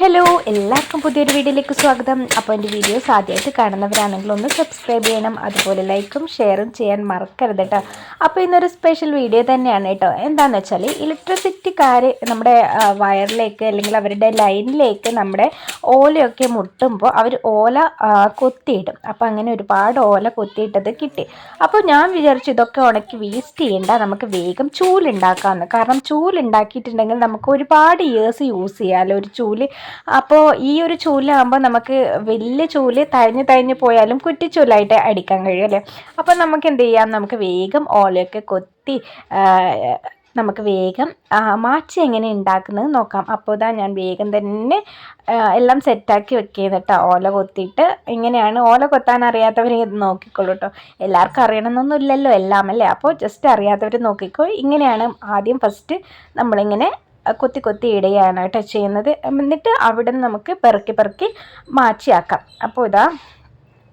Hello എല്ലാവർക്കും പുതിയൊരു വീഡിയോയിലേക്ക് സ്വാഗതം. അപ്പോൾ എന്റെ വീഡിയോസ് ആദ്യമായിട്ട് കാണുന്നവരാണെങ്കിൽ ഒന്ന് സബ്സ്ക്രൈബ് ചെയ്യണം. അതുപോലെ ലൈക്കും ഷെയറും ചെയ്യാൻ മറക്കരുത് കേട്ടോ അപ്പോൾ ഇന്നൊരു സ്പെഷ്യൽ വീഡിയോ തന്നെയാണ് കേട്ടോ എന്താണെന്ന് വെച്ചാൽ ഇലക്ട്രിസിറ്റിക്കാർ നമ്മുടെ വയറിലേക്ക് അല്ലെങ്കിൽ അവരുടെ ലൈനിലേക്ക് നമ്മുടെ ഓലയൊക്കെ മുട്ടുമ്പോൾ അവർ ഓല കൊത്തിയിടും. അപ്പോൾ അങ്ങനെ ഒരുപാട് ഓല കൊത്തിയിട്ടത് കിട്ടി. അപ്പോൾ ഞാൻ വിചാരിച്ചു ഇതൊക്കെ ഉണക്കി വേസ്റ്റ് ചെയ്യണ്ട നമുക്ക് വേഗം ചൂലുണ്ടാക്കാമെന്ന് കാരണം ചൂലുണ്ടാക്കിയിട്ടുണ്ടെങ്കിൽ നമുക്ക് ഒരുപാട് ഇയേഴ്സ് യൂസ് ചെയ്യാമല്ലോ ഒരു ചൂൽ. അപ്പോൾ ഈ ഒരു ചൂലാകുമ്പോൾ നമുക്ക് വലിയ ചൂൽ തഴഞ്ഞ് തഴഞ്ഞ് പോയാലും കുറ്റിച്ചൂലായിട്ട് അടിക്കാൻ കഴിയും അല്ലേ? അപ്പോൾ നമുക്ക് എന്ത് ചെയ്യാം? നമുക്ക് വേഗം ഓലയൊക്കെ കൊത്തി നമുക്ക് വേഗം മാച്ച് എങ്ങനെ ഉണ്ടാക്കുന്നത് നോക്കാം. അപ്പോൾ ഇതാ ഞാൻ വേഗം തന്നെ എല്ലാം സെറ്റാക്കി വെക്കുന്നത് കേട്ടോ. ഓല കൊത്തിയിട്ട് എങ്ങനെയാണ്? ഓല കൊത്താൻ അറിയാത്തവർ നോക്കിക്കോളൂ കേട്ടോ. എല്ലാവർക്കും അറിയണമെന്നൊന്നുമില്ലല്ലോ എല്ലാം അല്ലേ? അപ്പോൾ ജസ്റ്റ് അറിയാത്തവർ നോക്കിക്കോ. ഇങ്ങനെയാണ് ആദ്യം ഫസ്റ്റ് നമ്മളിങ്ങനെ കൊത്തി കൊത്തി ഇടുകയാണ് ചെയ്യുന്നത്. എന്നിട്ട് അവിടെ നിന്ന് നമുക്ക് പെറുക്കി പെറുക്കി മാച്ചിയാക്കാം അപ്പോൾ ഇതാ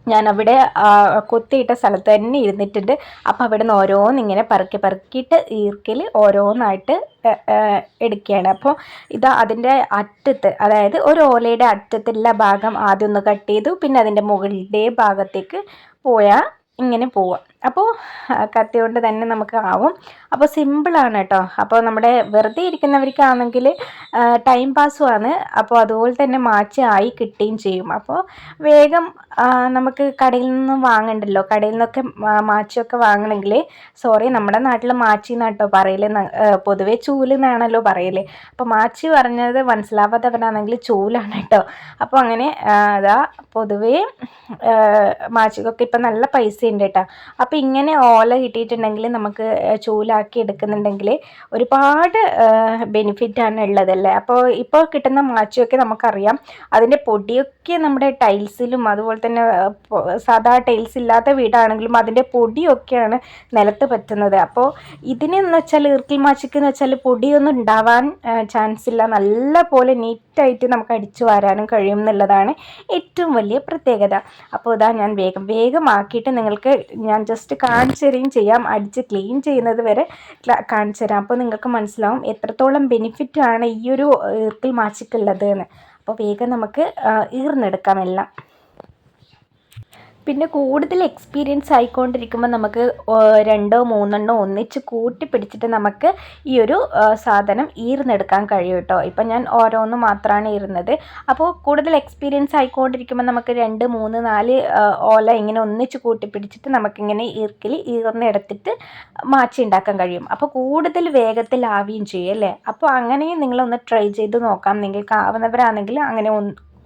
ഞാൻ അവിടെ കൊത്തിയിട്ട സ്ഥലത്ത് തന്നെ ഇരുന്നിട്ടുണ്ട്. അപ്പോൾ അവിടെ നിന്ന് ഓരോന്നിങ്ങനെ പറക്കി പറക്കിയിട്ട് ഈർക്കിൽ ഓരോന്നായിട്ട് എടുക്കുകയാണ്. അപ്പോൾ ഇത് അതിന്റെ അറ്റത്ത് അതായത് ഒരു ഓലയുടെ അറ്റത്തുള്ള ഭാഗം ആദ്യം ഒന്ന് കട്ട് ചെയ്തു പിന്നെ അതിന്റെ മുകളിലെ ഭാഗത്തേക്ക് പോയാൽ ഇങ്ങനെ പോവാം. അപ്പോൾ കത്തിയോണ്ട് തന്നെ നമുക്ക് ആവും. അപ്പോൾ സിമ്പിളാണ് കേട്ടോ അപ്പോൾ നമ്മുടെ വെറുതെ ഇരിക്കുന്നവർക്കാണെങ്കിൽ ടൈം പാസ്സുമാണ് അപ്പോൾ അതുപോലെ തന്നെ മാച്ച് ആയി കിട്ടുകയും ചെയ്യും. അപ്പോൾ വേഗം നമുക്ക് കടയിൽ നിന്നും വാങ്ങണ്ടല്ലോ. കടയിൽ നിന്നൊക്കെ മാച്ചൊക്കെ വാങ്ങണമെങ്കിൽ സോറി നമ്മുടെ നാട്ടിൽ മാച്ചി എന്നാട്ടോ ആ, പൊതുവെ ചൂൽ എന്നാണല്ലോ പറയൽ. അപ്പോൾ മാച്ചി പറഞ്ഞത് മനസ്സിലാവാത്തവരാണെങ്കിൽ ചൂലാണ് കേട്ടോ അപ്പോൾ അങ്ങനെ അതാ പൊതുവേ മാച്ചിക്കൊക്കെ ഇപ്പം നല്ല പൈസ ഉണ്ട് കേട്ടോ ഇങ്ങനെ ഓല കിട്ടിയിട്ടുണ്ടെങ്കിൽ നമുക്ക് ചൂലാക്കി എടുക്കുന്നുണ്ടെങ്കിൽ ഒരുപാട് ബെനിഫിറ്റാണ് ഉള്ളതല്ലേ? അപ്പോൾ ഇപ്പോൾ കിട്ടുന്ന മാച്ചൊക്കെ നമുക്കറിയാം. അതിന്റെ പൊടിയൊക്കെ നമ്മുടെ ടൈൽസിലും അതുപോലെ തന്നെ സാധാ ടൈൽസ് ഇല്ലാത്ത വീടാണെങ്കിലും അതിന്റെ പൊടിയൊക്കെയാണ് നിലത്ത് പറ്റുന്നത്. അപ്പോൾ ഇതിനെന്ന് വെച്ചാൽ ഈർക്കിൽ മാച്ചിക്ക് എന്ന് വെച്ചാൽ പൊടിയൊന്നും ഉണ്ടാവാൻ ചാൻസ് ഇല്ല. നല്ല പോലെ നീറ്റായിട്ട് നമുക്ക് അടിച്ചു വാരാനും കഴിയും എന്നുള്ളതാണ് ഏറ്റവും വലിയ പ്രത്യേകത. അപ്പോൾ ഇതാ ഞാൻ വേഗം വേഗം ആക്കിയിട്ട് നിങ്ങൾക്ക് ഞാൻ ജസ്റ്റ് കാണിച്ചു തരികയും ചെയ്യാം. അടിച്ച് ക്ലീൻ ചെയ്യുന്നത് വരെ കാണിച്ചു തരാം. അപ്പോൾ നിങ്ങൾക്ക് മനസ്സിലാവും എത്രത്തോളം ബെനിഫിറ്റ് ആണ് ഈ ഒരു ഈർക്കിൽ മാച്ചിക്കുള്ളത് എന്ന് അപ്പോൾ വേഗം നമുക്ക് ഈർന്നെടുക്കാം എല്ലാം. പിന്നെ കൂടുതൽ എക്സ്പീരിയൻസ് ആയിക്കൊണ്ടിരിക്കുമ്പോൾ നമുക്ക് രണ്ടോ മൂന്നെണ്ണോ ഒന്നിച്ച് കൂട്ടി പിടിച്ചിട്ട് നമുക്ക് ഈ ഒരു സാധനം ഈർന്നെടുക്കാൻ കഴിയും കേട്ടോ. ഇപ്പം ഞാൻ ഓരോന്ന് മാത്രമാണ് ഈർന്നത്. അപ്പോൾ കൂടുതൽ എക്സ്പീരിയൻസ് ആയിക്കൊണ്ടിരിക്കുമ്പോൾ നമുക്ക് രണ്ട് മൂന്ന് നാല് ഓല ഇങ്ങനെ ഒന്നിച്ച് കൂട്ടി പിടിച്ചിട്ട് നമുക്കിങ്ങനെ ഈർക്കിൽ ഈർന്നെടുത്തിട്ട് മാച്ചി ഉണ്ടാക്കാൻ കഴിയും. അപ്പോൾ കൂടുതൽ വേഗത്തിലാവുകയും ചെയ്യും അല്ലേ? അപ്പോൾ അങ്ങനെ നിങ്ങളൊന്ന് ട്രൈ ചെയ്ത് നോക്കാം. നിങ്ങൾക്ക് ആവുന്നവരാണെങ്കിൽ അങ്ങനെ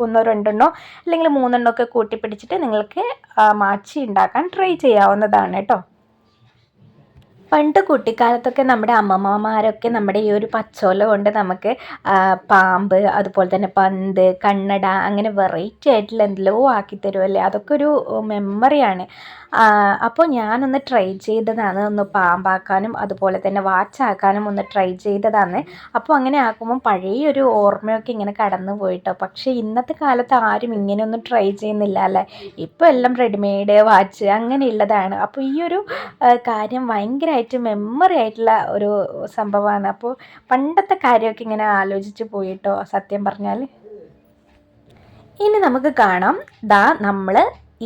ഒന്ന് രണ്ടെണ്ണോ അല്ലെങ്കിൽ മൂന്നെണ്ണമൊക്കെ കൂട്ടിപ്പിടിച്ചിട്ട് കൂട്ടി പിടിച്ചിട്ട് നിങ്ങൾക്ക് മാച്ചി ഉണ്ടാക്കാൻ ട്രൈ ചെയ്യാവുന്നതാണ് കേട്ടോ. പണ്ട് കുട്ടിക്കാലത്തൊക്കെ നമ്മുടെ അമ്മമ്മമാരൊക്കെ നമ്മുടെ ഈ ഒരു പച്ചോല കൊണ്ട് നമുക്ക് പാമ്പ് അതുപോലെ തന്നെ പന്ത് കണ്ണട അങ്ങനെ വെറൈറ്റി ആയിട്ടുള്ള എന്തെല്ലോ ആക്കി തരുമല്ലേ അതൊക്കെ ഒരു മെമ്മറിയാണ് അപ്പോൾ ഞാനൊന്ന് ട്രൈ ചെയ്തതാണ് ഒന്ന് പാമ്പാക്കാനും അതുപോലെ തന്നെ വാച്ചാക്കാനും ഒന്ന് ട്രൈ ചെയ്തതാണ്. അപ്പോൾ അങ്ങനെ ആക്കുമ്പോൾ പഴയ ഒരു ഓർമ്മയൊക്കെ ഇങ്ങനെ കടന്നു പോയിട്ടോ. പക്ഷേ ഇന്നത്തെ കാലത്ത് ആരും ഇങ്ങനെയൊന്നും ട്രൈ ചെയ്യുന്നില്ല അല്ലേ? ഇപ്പോൾ എല്ലാം റെഡിമെയ്ഡ് വാച്ച് അങ്ങനെയുള്ളതാണ്. അപ്പോൾ ഈ ഒരു കാര്യം കാര്യം ഭയങ്കരമായിട്ട് മെമ്മറി ആയിട്ടുള്ള ഒരു സംഭവമാണ് അപ്പോൾ പണ്ടത്തെ കാര്യമൊക്കെ ഇങ്ങനെ ആലോചിച്ച് പോയിട്ടോ സത്യം പറഞ്ഞാൽ ഇനി നമുക്ക് കാണാം. ദാ നമ്മൾ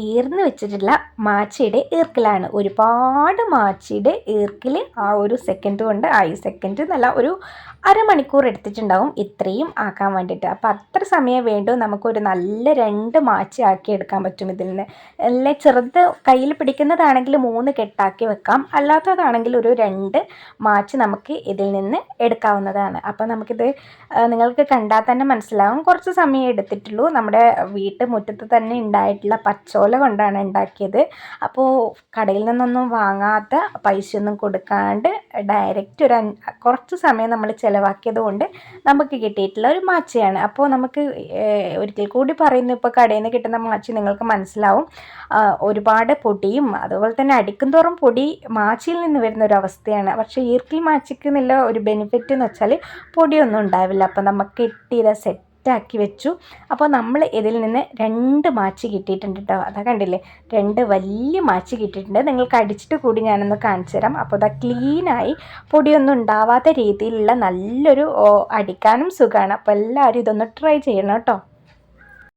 ഈർന്ന് വെച്ചിട്ടുള്ള മാച്ചിയുടെ ഈർക്കിലാണ്. ഒരുപാട് മാച്ചിയുടെ ഈർക്കിൽ ആ ഒരു സെക്കൻഡ് കൊണ്ട് ആ ഈ സെക്കൻഡ് എന്നല്ല ഒരു അരമണിക്കൂർ എടുത്തിട്ടുണ്ടാവും ഇത്രയും ആക്കാൻ വേണ്ടിയിട്ട്. അപ്പോൾ അത്ര സമയം വേണ്ടു നമുക്കൊരു നല്ല രണ്ട് മാച്ചി ആക്കി എടുക്കാൻ പറ്റും ഇതിൽ നിന്ന്. നല്ല ചെറുത് കയ്യിൽ പിടിക്കുന്നതാണെങ്കിൽ മൂന്ന് കെട്ടാക്കി വെക്കാം. അല്ലാത്തതാണെങ്കിൽ ഒരു രണ്ട് മാച്ച് നമുക്ക് ഇതിൽ നിന്ന് എടുക്കാവുന്നതാണ്. അപ്പോൾ നമുക്കിത് നിങ്ങൾക്ക് കണ്ടാൽ തന്നെ മനസ്സിലാവും. കുറച്ച് സമയം എടുത്തിട്ടുള്ളൂ. നമ്മുടെ വീട്ടുമുറ്റത്ത് തന്നെ ഉണ്ടായിട്ടുള്ള പച്ചോല കൊണ്ടാണ് ഉണ്ടാക്കിയത്. അപ്പോൾ കടയിൽ നിന്നൊന്നും വാങ്ങാത്ത ഒന്നും കൊടുക്കാണ്ട് ഡയറക്റ്റ് ഒരു കുറച്ച് സമയം നമ്മൾ ചിലവാക്കിയത് കൊണ്ട് നമുക്ക് കിട്ടിയിട്ടുള്ള ഒരു മാച്ചയാണ്. അപ്പോൾ നമുക്ക് ഒരിക്കൽ കൂടി പറയുന്നു ഇപ്പോൾ കടയിൽ നിന്ന് കിട്ടുന്ന മാച്ചി നിങ്ങൾക്ക് മനസ്സിലാവും. ഒരുപാട് പൊടിയും അതുപോലെ തന്നെ അടിക്കും തോറും പൊടി മാച്ചിയിൽ നിന്ന് വരുന്ന ഒരു അവസ്ഥയാണ്. പക്ഷേ ഈർക്കിൽ മാച്ചിക്ക് എന്നുള്ള ഒരു ബെനിഫിറ്റ് എന്ന് വെച്ചാൽ പൊടിയൊന്നും ഉണ്ടാവില്ല. അപ്പോൾ നമുക്ക് കിട്ടിയ സെറ്റ് സെറ്റാക്കി വെച്ചു. അപ്പോൾ നമ്മൾ ഇതിൽ നിന്ന് രണ്ട് മാച്ച് കിട്ടിയിട്ടുണ്ട് കേട്ടോ അതാ കണ്ടില്ലേ? രണ്ട് വലിയ മാച്ച് കിട്ടിയിട്ടുണ്ട്. നിങ്ങൾക്ക് അടിച്ചിട്ട് കൂടി ഞാനൊന്ന് കാണിച്ചു തരാം. അപ്പോൾ അതാ ക്ലീനായി പൊടിയൊന്നും ഉണ്ടാവാത്ത രീതിയിലുള്ള നല്ലൊരു അടിക്കാനും സുഖമാണ്. അപ്പോൾ എല്ലാവരും ഇതൊന്ന് ട്രൈ ചെയ്യണം കേട്ടോ